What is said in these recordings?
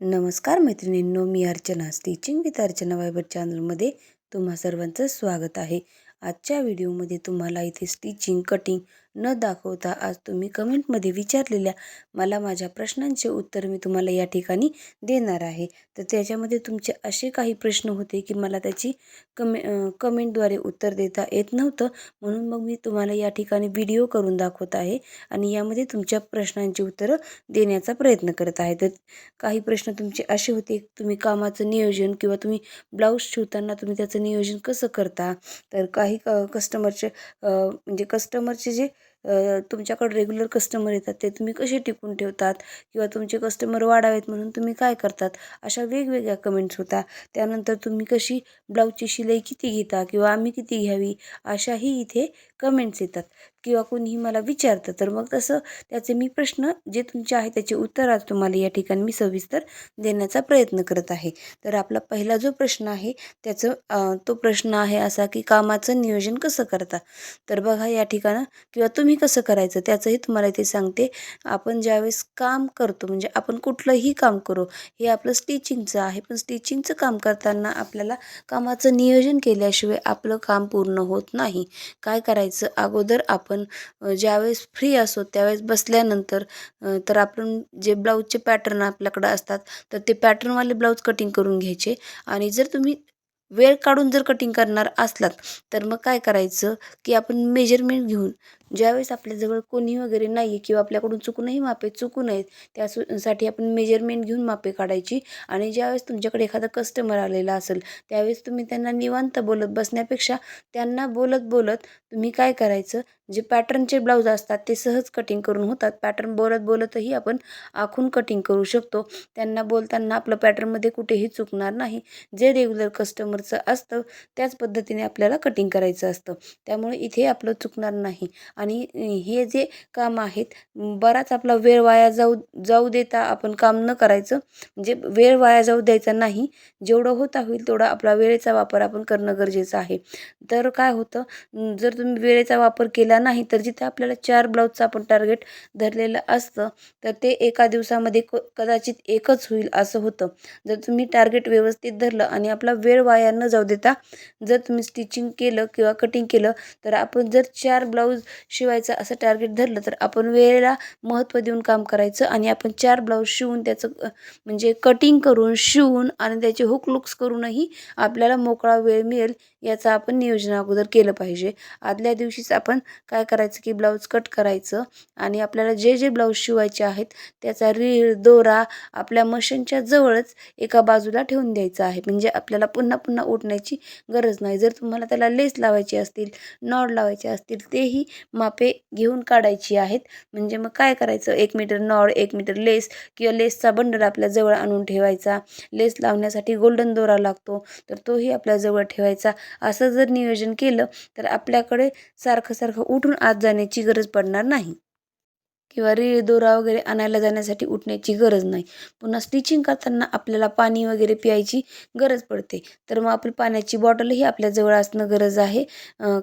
नमस्कार मैत्रिणींनो मी अर्चना. स्टिचिंग विथ अर्चना वायबर चॅनलमध्ये तुम्हा सर्वांचं स्वागत आहे. आजच्या व्हिडिओमध्ये तुम्हाला इथे स्टिचिंग कटिंग न दाखवता आज तुम्ही कमेंटमध्ये विचारलेल्या मला माझ्या प्रश्नांचे उत्तर मी तुम्हाला या ठिकाणी देणार आहे. तर त्याच्यामध्ये तुमचे असे काही प्रश्न होते की मला त्याची कमे कमेंटद्वारे उत्तर देता येत नव्हतं म्हणून मग मी तुम्हाला या ठिकाणी व्हिडिओ करून दाखवत आहे आणि यामध्ये तुमच्या प्रश्नांची उत्तरं देण्याचा प्रयत्न करत आहे. तर काही प्रश्न तुमचे असे होते तुम्ही कामाचं नियोजन किंवा तुम्ही ब्लाऊज शिवताना तुम्ही त्याचं नियोजन कसं करता? तर काही क कस्टमरचे म्हणजे कस्टमरचे जे तुमच्याकडे रेग्युलर कस्टमर येतात ते तुम्ही कसे टिकून ठेवतात? किंवा तुमचे कस्टमर वाढावेत म्हणून तुम्ही काय करतात? अशा वेगवेगळ्या कमेंट्स होता. त्यानंतर तुम्ही कशी ब्लाऊजची शिलाई किती घेता? किंवा आम्ही किती घ्यावी? अशाही इथे कमेंट्स येतात. किंवा कोणीही मला विचारतं तर मग तसं त्याचे मी प्रश्न जे तुमचे आहे त्याचे उत्तर आज तुम्हाला या ठिकाणी मी सविस्तर देण्याचा प्रयत्न करत आहे. तर आपला पहिला जो प्रश्न आहे त्याचं तो प्रश्न आहे असा की कामाचं नियोजन कसं करता? तर बघा या ठिकाणं. किंवा तुम्ही कसं करायचं? त्याचंही तुम्हाला इथे सांगते. आपण ज्यावेळेस काम करतो म्हणजे आपण कुठलंही काम करू हे आपलं स्टिचिंगचं आहे. पण स्टिचिंगचं काम करताना आपल्याला कामाचं नियोजन केल्याशिवाय आपलं काम पूर्ण होत नाही. काय करायचं? अगोदर आपण ज्यावेळेस फ्री असो त्यावेळेस बसल्यानंतर तर आपण जे ब्लाऊजचे पॅटर्न आपल्याकडं असतात तर ते पॅटर्नवाले ब्लाऊज कटिंग करून घ्यायचे. आणि जर तुम्ही वेळ काढून जर कटिंग करणार असलात तर मग काय करायचं की आपण मेजरमेंट घेऊन ज्यावेळेस आपल्याजवळ कोणी वगैरे नाही आहे किंवा आपल्याकडून चुकूनही मापे चुकू नयेत त्यासाठी आपण मेजरमेंट घेऊन मापे काढायची. आणि ज्यावेळेस तुमच्याकडे एखादा कस्टमर आलेला असेल त्यावेळेस तुम्ही त्यांना निवांत बोलत बसण्यापेक्षा त्यांना बोलत बोलत तुम्ही काय करायचं? जे पॅटर्नचे ब्लाऊज असतात ते सहज कटिंग करून होतात. पॅटर्न बोलत बोलतही आपण आखून कटिंग करू शकतो. त्यांना बोलताना आपलं पॅटर्नमध्ये कुठेही चुकणार नाही. जे रेग्युलर कस्टमर समोरचं असतं त्याच पद्धतीने आपल्याला कटिंग करायचं असतं. त्यामुळे इथे आपलं चुकणार नाही. आणि हे जे काम आहेत बराच आपला वेळ वाया जाऊ जाऊ देता आपण काम न करायचं. म्हणजे वेळ वाया जाऊ द्यायचा नाही. जेवढं होता होईल तेवढा आपला वेळेचा वापर आपण करणं गरजेचं आहे. तर काय होतं जर तुम्ही वेळेचा वापर केला नाही तर जिथे आपल्याला चार ब्लाऊजचं आपण टार्गेट धरलेलं असतं तर ते एका दिवसामध्ये क कदाचित एकच होईल असं होतं. जर तुम्ही टार्गेट व्यवस्थित धरलं आणि आपला वेळ वाया न जाऊ देता. जर तुम्ही स्टिचिंग केलं किंवा कटिंग केलं तर आपण जर चार ब्लाऊज शिवायचं असं टार्गेट धरलं तर आपण वेळेला महत्त्व देऊन काम करायचं आणि आपण चार ब्लाऊज शिवून त्याचं म्हणजे कटिंग करून शिवून आणि त्याचे हुक लुक्स करूनही आपल्याला मोकळा वेळ मिळेल याचं आपण नियोजन अगोदर केलं पाहिजे. आदल्या दिवशीच आपण काय करायचं की ब्लाऊज कट करायचं आणि आपल्याला जे जे ब्लाऊज शिवायचे आहेत त्याचा रीळ दोरा आपल्या मशीनच्या जवळच एका बाजूला ठेवून द्यायचा आहे. म्हणजे आपल्याला पुन्हा पुन्हा उठण्याची गरज नाही. जर तुम्हाला त्याला लेस लावायची असतील नॉड लावायचे असतील तेही मापे घेऊन काढायची आहेत. म्हणजे मग काय करायचं? एक मीटर नॉड एक मीटर लेस किंवा लेसचा बंडल आपल्या जवळ आणून ठेवायचा. लेस लावण्यासाठी गोल्डन दोरा लागतो. तर तोही आपल्या जवळ ठेवायचा. असं जर नियोजन केलं तर आपल्याकडे सारखं सारखं उठून आत जाण्याची गरज पडणार नाही. किंवा रीळ दोरा वगैरे आणायला जाण्यासाठी उठण्याची गरज नाही. पुन्हा स्टिचिंग करताना आपल्याला पाणी वगैरे प्यायची गरज पडते. तर मग आपली पाण्याची बॉटलही आपल्याजवळ असणं गरज आहे.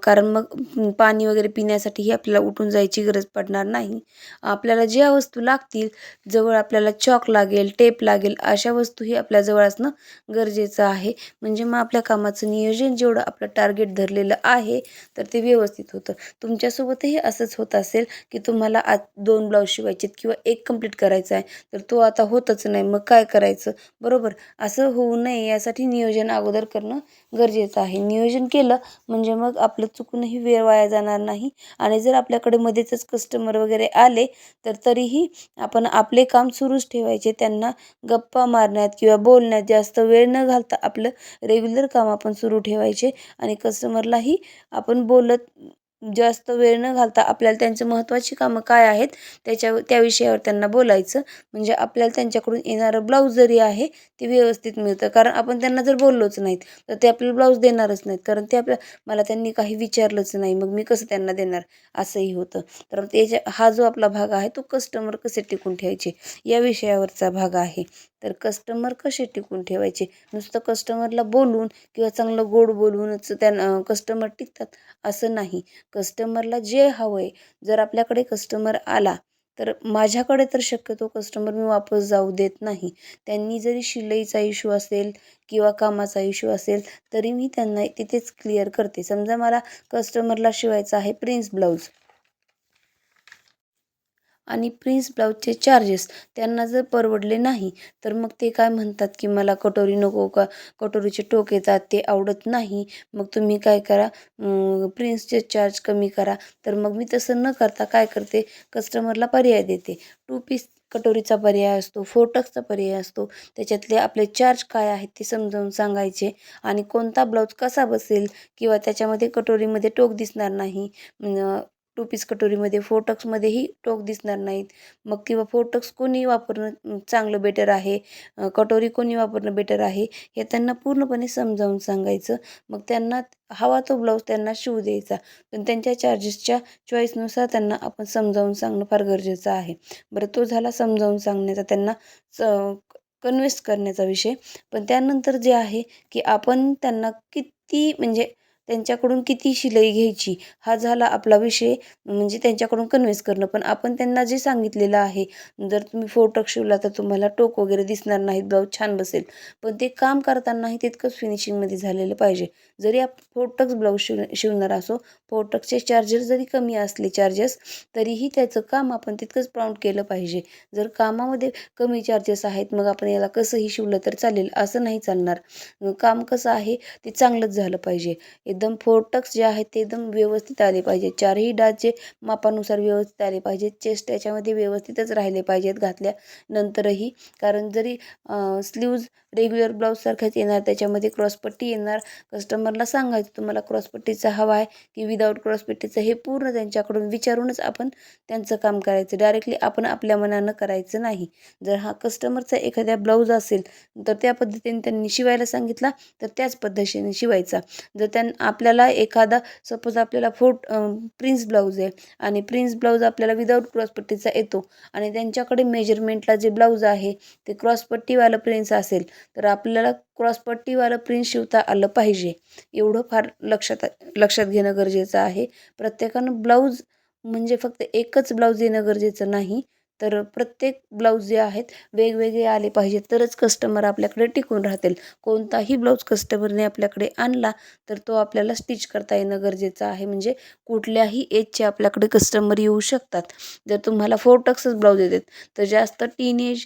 कारण मग पाणी वगैरे पिण्यासाठीही आपल्याला उठून जायची गरज पडणार नाही. आपल्याला ज्या वस्तू लागतील जवळ आपल्याला चॉक लागेल टेप लागेल अशा वस्तूही आपल्याजवळ असणं गरजेचं आहे. म्हणजे मग आपल्या कामाचं नियोजन जेवढं आपलं टार्गेट धरलेलं आहे तर ते व्यवस्थित होतं. तुमच्यासोबतही असंच होत असेल की तुम्हाला आज दोन ब्लाऊज शिवायचे किंवा एक कंप्लीट करायचा आहे तर तो आता होतच नाही. मग काय करायचं? बरोबर. असं होऊ नये यासाठी नियोजन अगोदर करणं गरजेचं आहे. नियोजन केलं म्हणजे मग आपलं चुकूनही वेळ वाया जाणार नाही. आणि जर आपल्याकडे मध्येच कस्टमर वगैरे आले तर तरीही आपण आपले काम सुरूच ठेवायचे. त्यांना गप्पा मारण्यात किंवा बोलण्यात जास्त वेळ न घालता आपलं रेग्युलर काम आपण सुरू ठेवायचे. आणि कस्टमरलाही आपण बोलत जास्त वेळ न घालता आपल्याला त्यांचं महत्त्वाची कामं काय आहेत त्याच्या त्या विषयावर त्यांना बोलायचं. म्हणजे आपल्याला त्यांच्याकडून येणारं ब्लाऊज जरी आहे ते व्यवस्थित मिळतं. कारण आपण त्यांना जर बोललोच नाहीत तर ते आपल्याला ब्लाऊज देणारच नाहीत. कारण ते आपल्या मला त्यांनी काही विचारलंच नाही मग मी कसं त्यांना देणार? असंही होतं. तर त्याच्या हा जो आपला भाग आहे तो कस्टमर कसे टिकून ठेवायचे? या विषयावरचा भाग आहे. तर कस्टमर कसे टिकून ठेवायचे? नुसतं कस्टमरला बोलून किंवा चांगलं गोड बोलूनच त्यांना कस्टमर टिकतात असं नाही. कस्टमरला जे हवं आहे जर आपल्याकडे कस्टमर आला तर माझ्याकडे तर शक्यतो कस्टमर मी वापस जाऊ देत नाही. त्यांनी जरी शिलाईचा इश्यू असेल किंवा कामाचा इश्यू असेल तरी मी त्यांना तिथेच क्लिअर करते. समजा मला कस्टमरला शिवायचा आहे प्रिन्स ब्लाऊज आणि प्रिन्स ब्लाऊजचे चार्जेस त्यांना जर परवडले नाही तर मग ते काय म्हणतात की मला कटोरी नको का? कटोरीचे टोक येतात ते आवडत नाही. मग तुम्ही काय करा? प्रिन्सचे चार्ज कमी करा. तर मग मी तसं न करता काय करते? कस्टमरला पर्याय देते. टू पीस कटोरीचा पर्याय असतो फोटक्सचा पर्याय असतो. त्याच्यातले आपले चार्ज काय आहेत ते समजावून सांगायचे. आणि कोणता ब्लाऊज कसा बसेल किंवा त्याच्यामध्ये कटोरीमध्ये टोक दिसणार नाही टू पीस कटोरीमध्ये फोटक्समध्येही टोक दिसणार नाहीत. मग किंवा फोटक्स कोणी वापरणं चांगलं बेटर आहे? कटोरी कोणी वापरणं बेटर आहे? हे त्यांना पूर्णपणे समजावून सांगायचं. मग त्यांना हवा तो ब्लाऊज त्यांना शिवू द्यायचा. पण त्यांच्या चार्जेसच्या चॉईसनुसार त्यांना आपण समजावून सांगणं फार गरजेचं आहे. बरं तो झाला समजावून सांगण्याचा त्यांना स कन्व्हिन्स करण्याचा विषय. पण त्यानंतर जे आहे की आपण त्यांना किती म्हणजे त्यांच्याकडून किती शिलाई घ्यायची? हा झाला आपला विषय. म्हणजे त्यांच्याकडून कन्व्हिन्स करणं. पण आपण त्यांना जे सांगितलेलं आहे जर तुम्ही फोटो शिवला तर तुम्हाला टोक वगैरे दिसणार नाहीत. ब्लाऊज छान बसेल. पण ते काम करतानाही तितकंच फिनिशिंगमध्ये झालेलं पाहिजे. जरी आप फोटक्स ब्लाऊज शिव शिवणार असो फोटक्सचे चार्जेस जरी कमी असले चार्जेस तरीही त्याचं काम आपण तितकंच प्राऊंड केलं पाहिजे. जर कामामध्ये कमी चार्जेस आहेत मग आपण याला कसंही शिवलं तर चालेल. असं नाही चालणार. काम कसं आहे ते चांगलंच झालं पाहिजे. एकदम फोटक्स जे आहेत ते एकदम व्यवस्थित आले पाहिजे. चारही डाचे मापानुसार व्यवस्थित आले पाहिजेत. चेस्ट त्याच्यामध्ये व्यवस्थितच राहिले पाहिजेत घातल्यानंतरही कारण जरी स्लीव्ज रेग्युलर ब्लाऊजसारख्याच येणार त्याच्यामध्ये क्रॉसपट्टी येणार. कस्टमरला सांगायचं तुम्हाला क्रॉसपट्टीचा हवा आहे की विदाऊट क्रॉसपट्टीचं हे पूर्ण त्यांच्याकडून विचारूनच आपण त्यांचं काम करायचं. डायरेक्टली आपण आपल्या मनानं करायचं नाही. जर हा कस्टमरचा एखाद्या ब्लाऊज असेल तर त्या पद्धतीने त्यांनी शिवायला सांगितला तर त्याच पद्धतीने शिवायचा. जर त्यां आपल्याला एखादा सपोज आपल्याला फोट प्रिन्स ब्लाऊज आहे आणि प्रिन्स ब्लाऊज आपल्याला विदाऊट क्रॉसपट्टीचा येतो आणि त्यांच्याकडे मेजरमेंटला जे ब्लाऊज आहे ते क्रॉसपट्टीवालं प्रिन्स असेल तर आपल्याला क्रॉसपट्टीवालं प्रिन्स शिवता आलं पाहिजे. एवढं फार लक्षात लक्षात घेणं गरजेचं आहे. प्रत्येकानं ब्लाऊज म्हणजे फक्त एकच ब्लाऊज येणं गरजेचं नाही. तर प्रत्येक ब्लाऊज जे आहेत वेगवेगळे आले पाहिजेत. तरच कस्टमर आपल्याकडे टिकून राहतील. कोणताही ब्लाऊज कस्टमरने आपल्याकडे आणला तर तो आपल्याला स्टिच करता येणं गरजेचं आहे. म्हणजे कुठल्याही एजचे आपल्याकडे कस्टमर येऊ शकतात. जर तुम्हाला फोर टक्सच ब्लाऊज येतात तर जास्त टीन एज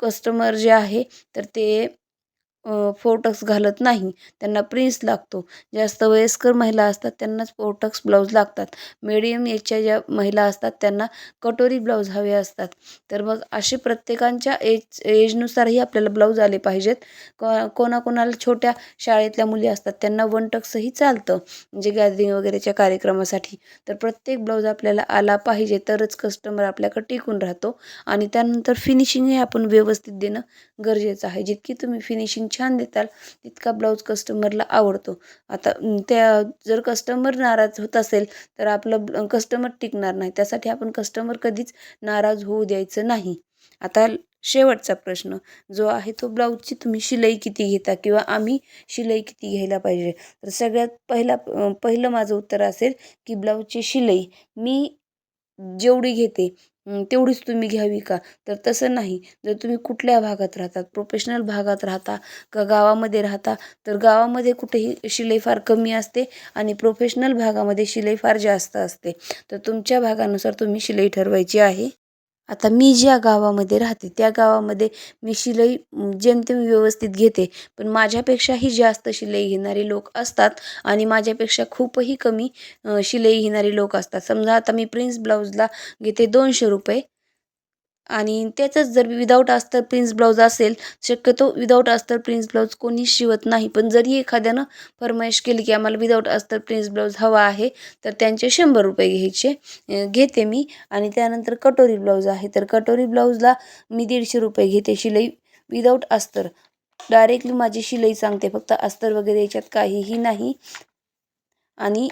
कस्टमर जे आहे तर ते फोटक्स घालत नाही. त्यांना प्रिन्स लागतो. जास्त वयस्कर महिला असतात त्यांनाच फोटक्स ब्लाऊज लागतात. मिडियम एजच्या ज्या महिला असतात त्यांना कटोरी ब्लाऊज हवे असतात. तर मग असे प्रत्येकांच्या एज एजनुसारही आपल्याला ब्लाऊज आले पाहिजेत. को कोणाकोणाला छोट्या शाळेतल्या मुली असतात त्यांना वन टक्सही चालतं. म्हणजे गॅदरिंग वगैरेच्या कार्यक्रमासाठी. तर प्रत्येक ब्लाऊज आपल्याला आला पाहिजे तरच कस्टमर आपल्याकडे टिकून राहतो. आणि त्यानंतर फिनिशिंगही आपण व्यवस्थित देणं गरजेचं आहे. जितकी तुम्ही फिनिशिंग छान देताल तितका ब्लाऊज कस्टमरला आवडतो. आता त्या जर कस्टमर नाराज होत असेल तर आपलं कस्टमर टिकणार नाही. त्यासाठी आपण कस्टमर कधीच नाराज होऊ द्यायचं नाही. आता शेवटचा प्रश्न जो आहे तो ब्लाऊजची तुम्ही शिलाई किती घेता किंवा आम्ही शिलाई किती घ्यायला पाहिजे? तर सगळ्यात पहिला पहिलं माझं उत्तर असेल की ब्लाऊजची शिलाई. मी जेवढी घेते तेवढीच तुम्ही घ्यावी का? तर तसं नाही. जर तुम्ही कुठल्या भागात राहतात प्रोफेशनल भागात राहता का गावामध्ये राहता तर गावामध्ये कुठेही शिलाई फार कमी असते आणि प्रोफेशनल भागामध्ये शिलाई फार जास्त असते. तर तुमच्या भागानुसार तुम्ही शिलाई ठरवायची आहे. आता मी ज्या गावामध्ये राहते त्या गावामध्ये मी शिलाई जेमतेम व्यवस्थित घेते. पण माझ्यापेक्षाही जास्त शिलाई घेणारे लोक असतात आणि माझ्यापेक्षा खूपही कमी शिलाई घेणारे लोक असतात. समजा आता मी प्रिन्स ब्लाऊजला घेते दोनशे रुपये. आणि त्याचंच जर विदाऊट अस्तर प्रिन्स ब्लाऊज असेल शक्यतो विदाऊट अस्तर प्रिन्स ब्लाऊज कोणी शिवत नाही. पण जरी एखाद्यानं फरमाईश केली की आम्हाला विदाऊट अस्तर प्रिन्स ब्लाऊज हवा आहे तर त्यांचे शंभर रुपये घ्यायचे घेते मी. आणि त्यानंतर कटोरी ब्लाऊज आहे. तर कटोरी ब्लाऊजला मी दीडशे रुपये घेते शिलाई विदाऊट अस्तर डायरेक्टली माझी शिलाई सांगते. फक्त अस्तर वगैरे याच्यात काहीही नाही. आणि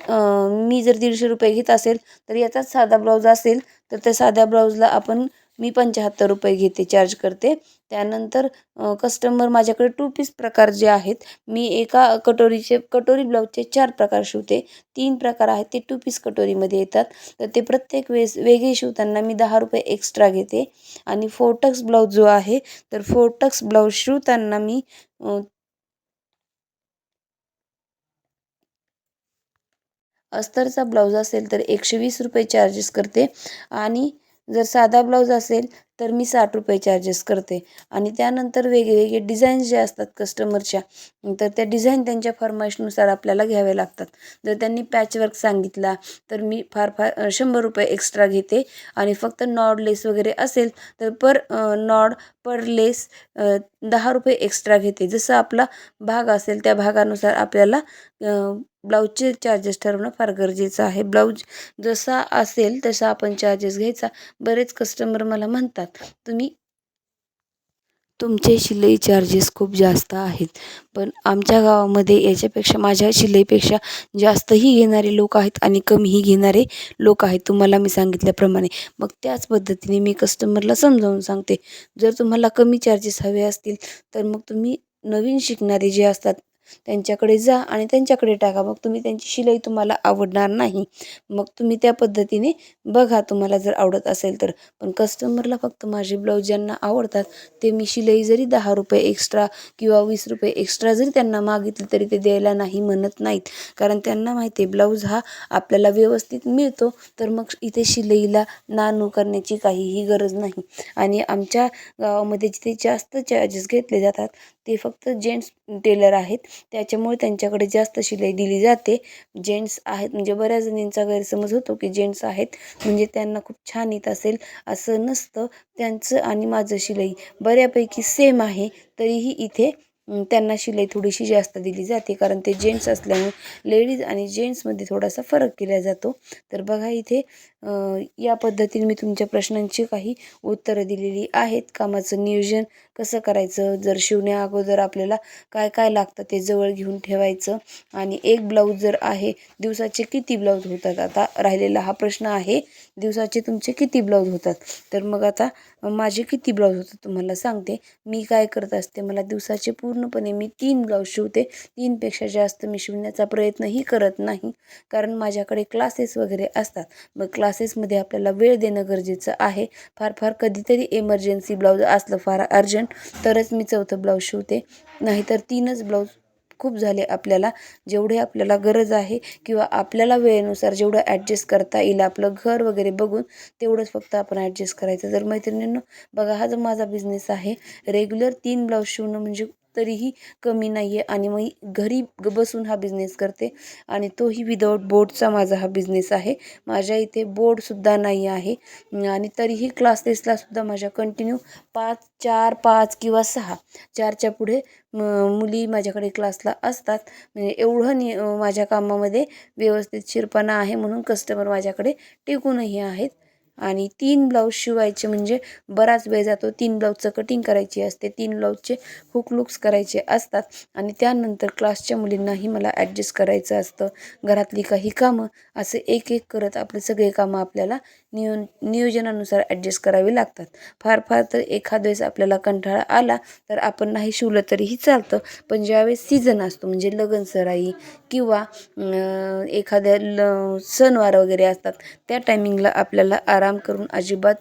मी जर दीडशे रुपये घेत असेल तर याचाच साधा ब्लाऊज असेल तर त्या साध्या ब्लाऊजला आपण मी पंच्याहत्तर रुपये घेते चार्ज करते. त्यानंतर कस्टमर माझ्याकडे टू पीस प्रकार जे आहेत मी एका कटोरीचे कटोरी ब्लाऊजचे चार प्रकार शिवते. तीन प्रकार आहेत ते टू पीस कटोरीमध्ये येतात. तर ते प्रत्येक वेळेस वेगळे शिवताना मी दहा रुपये एक्स्ट्रा घेते. आणि फोर्टक्स ब्लाऊज जो आहे तर फोर्टक्स ब्लाऊज शिवताना मी अस्तरचा ब्लाऊज असेल तर एकशे वीस रुपये चार्जेस करते. आणि जर साधा ब्लाऊज असेल तर मी साठ रुपये चार्जेस करते. आणि त्यानंतर वेगवेगळे डिझाईन्स जे असतात कस्टमरच्या तर त्या डिझाईन त्यांच्या फरमाईशनुसार आपल्याला घ्यावे लागतात. जर त्यांनी पॅचवर्क सांगितला तर मी फार फार शंभर रुपये एक्स्ट्रा घेते. आणि फक्त नॉड लेस वगैरे असेल तर पर नॉड पर लेस दहा रुपये एक्स्ट्रा घेते. जसं आपला भाग असेल त्या भागानुसार आपल्याला ब्लाऊजचे चार्जेस ठरवणं फार गरजेचं आहे. ब्लाऊज जसा असेल तसा आपण चार्जेस घ्यायचा. बरेच कस्टमर मला म्हणतात तुम्ही तुमचे शिलाई चार्जेस खूप जास्त आहेत. पण आमच्या गावामध्ये याच्यापेक्षा माझ्या शिलाईपेक्षा जास्तही घेणारे लोक आहेत आणि कमीही घेणारे लोक आहेत तुम्हाला मी सांगितल्याप्रमाणे. मग त्याच पद्धतीने मी कस्टमरला समजावून सांगते जर तुम्हाला कमी चार्जेस हवे असतील तर मग तुम्ही नवीन शिकणारे जे असतात त्यांच्याकडे जा आणि त्यांच्याकडे टाका. मग तुम्ही त्यांची शिलाई तुम्हाला आवडणार नाही. मग तुम्ही त्या पद्धतीने बघा तुम्हाला जर आवडत असेल तर. पण कस्टमरला फक्त माझे ब्लाऊज ज्यांना आवडतात ते मी शिलाई जरी दहा रुपये एक्स्ट्रा किंवा वीस रुपये एक्स्ट्रा जरी त्यांना मागितले तरी ते द्यायला नाही म्हणत नाहीत. कारण त्यांना माहिती आहे ब्लाऊज हा आपल्याला व्यवस्थित मिळतो. तर मग इथे शिलाईला नानू करण्याची काहीही गरज नाही. आणि आमच्या गावामध्ये जिथे जास्त चार्जेस घेतले जातात ते फक्त जेंट्स टेलर आहेत. त्याच्यामुळे त्यांच्याकडे जास्त शिलाई दिली जाते. जेंट्स आहेत म्हणजे बऱ्याच जणींचा गैरसमज होतो की जेंट्स आहेत म्हणजे त्यांना खूप छान येत असेल असं नसतं. त्यांचं आणि माझं शिलाई बऱ्यापैकी सेम आहे तरीही इथे त्यांना शिलाई थोडीशी जास्त दिली जाते. कारण ते जेंट्स असल्यामुळे लेडीज आणि जेंट्समध्ये थोडासा फरक केला जातो. तर बघा इथे या पद्धतीने मी तुमच्या प्रश्नांची काही उत्तरं दिलेली आहेत. कामाचं नियोजन कसं करायचं? जर शिवण्या अगोदर आपल्याला काय काय लागतं ते जवळ घेऊन ठेवायचं. आणि एक ब्लाऊज जर आहे दिवसाचे किती ब्लाऊज होतात? आता राहिलेला हा प्रश्न आहे दिवसाचे तुमचे किती ब्लाऊज होतात? तर मग आता माझे किती ब्लाऊज होतात तुम्हाला सांगते. मी काय करत असते मला दिवसाचे पूर्णपणे मी तीन ब्लाऊज शिवते. तीनपेक्षा जास्त मी शिवण्याचा प्रयत्नही करत नाही कारण माझ्याकडे क्लासेस वगैरे असतात. मग क्लासेसमध्ये आपल्याला वेळ देणं गरजेचं आहे. फार फार कधीतरी एमर्जन्सी ब्लाऊज असलं फार अर्जंट तरच मी चौथं ब्लाऊज शिवते. नाहीतर तीनच ब्लाऊज खूप झाले आपल्याला. जेवढे आपल्याला गरज आहे किंवा आपल्याला वेळेनुसार जेवढं ॲडजस्ट करता येईल आपलं घर वगैरे बघून तेवढंच फक्त आपण ॲडजस्ट करायचं. जर मैत्रिणींनो बघा हा जो माझा बिझनेस आहे रेग्युलर तीन ब्लाऊज शिवणं म्हणजे तरीही कमी नाही आहे आणि मी घरी ग बसून हा बिझनेस करते आणि तोही विदाऊट बोर्डचा माझा हा बिझनेस आहे. माझ्या इथे बोर्डसुद्धा नाही आहे. आणि तरीही क्लासेसलासुद्धा माझ्या कंटिन्यू पाच चार पाच किंवा सहा चारच्या पुढे मुली माझ्याकडे क्लासला असतात. म्हणजे एवढं नि माझ्या कामामध्ये व्यवस्थित शिरपणा आहे म्हणून कस्टमर माझ्याकडे टिकूनही आहेत. आणि तीन ब्लाऊज शिवायचे म्हणजे बराच वेळ जातो. तीन ब्लाऊजचं कटिंग करायची असते. तीन ब्लाऊजचे हुक लुक्स करायचे असतात. आणि त्यानंतर क्लासच्या मुलींनाही मला ॲडजस्ट करायचं असतं. घरातली काही कामं असं एक एक करत आपले सगळे कामं आपल्याला नियो नियोजनानुसार ॲडजस्ट करावे लागतात. फार फार तर एखाद वेळेस आपल्याला कंटाळा आला तर आपण नाही शिवलं तरीही चालतं. पण ज्यावेळेस सीझन असतो म्हणजे लगन सराई किंवा एखाद्या ल सणवार वगैरे असतात त्या टायमिंगला आपल्याला आराम करून अजिबात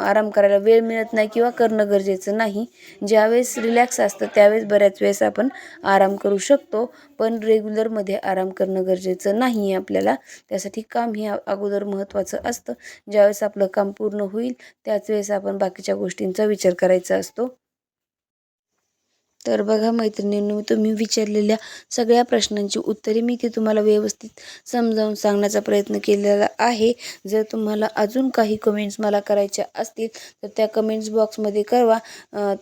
आराम करायला वेळ मिळत नाही किंवा करणं गरजेचं नाही. ज्यावेळेस रिलॅक्स असतं त्यावेळेस बऱ्याच वेळेस आपण आराम करू शकतो. पण रेग्युलरमध्ये आराम करणं गरजेचं नाही आहे आपल्याला. त्यासाठी काम हे अगोदर महत्त्वाचं असतं. ज्यावेळेस आपलं काम पूर्ण होईल त्याच वेळेस आपण बाकीच्या गोष्टींचा विचार करायचा असतो. तर बघा मैत्रिणींनो तुम्ही विचारलेल्या सगळ्या प्रश्नांची उत्तरे मी ते तुम्हाला व्यवस्थित समजावून सांगण्याचा प्रयत्न केलेला आहे. जर तुम्हाला अजून काही कमेंट्स मला करायच्या असतील तर त्या कमेंट्स बॉक्समध्ये कळवा.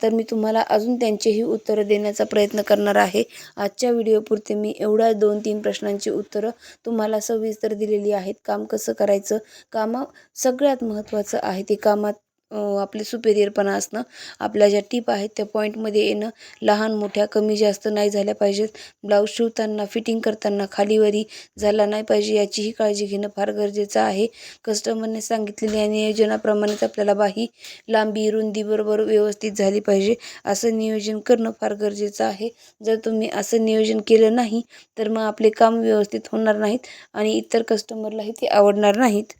तर मी तुम्हाला अजून त्यांचेही उत्तरं देण्याचा प्रयत्न करणार आहे. आजच्या व्हिडिओपुरते मी एवढ्या दोन तीन प्रश्नांची उत्तरं तुम्हाला सविस्तर दिलेली आहेत. काम कसं करायचं? कामं सगळ्यात महत्त्वाचं आहे ते कामात आपले सुपेरियरपणा असणं आपल्या ज्या टीप आहेत त्या पॉईंटमध्ये येणं लहान मोठ्या कमी जास्त नाही झाल्या पाहिजेत. ब्लाऊज शिवताना फिटिंग करताना खालीवरी झाला नाही पाहिजे याचीही काळजी घेणं फार गरजेचं आहे. कस्टमरने सांगितलेल्या नियोजनाप्रमाणेच आपल्याला बाही लांबी रुंदी बरोबर व्यवस्थित झाली पाहिजे असं नियोजन करणं फार गरजेचं आहे. जर तुम्ही असं नियोजन केलं नाही तर मग आपले काम व्यवस्थित होणार नाहीत आणि इतर कस्टमरलाही ते आवडणार नाहीत.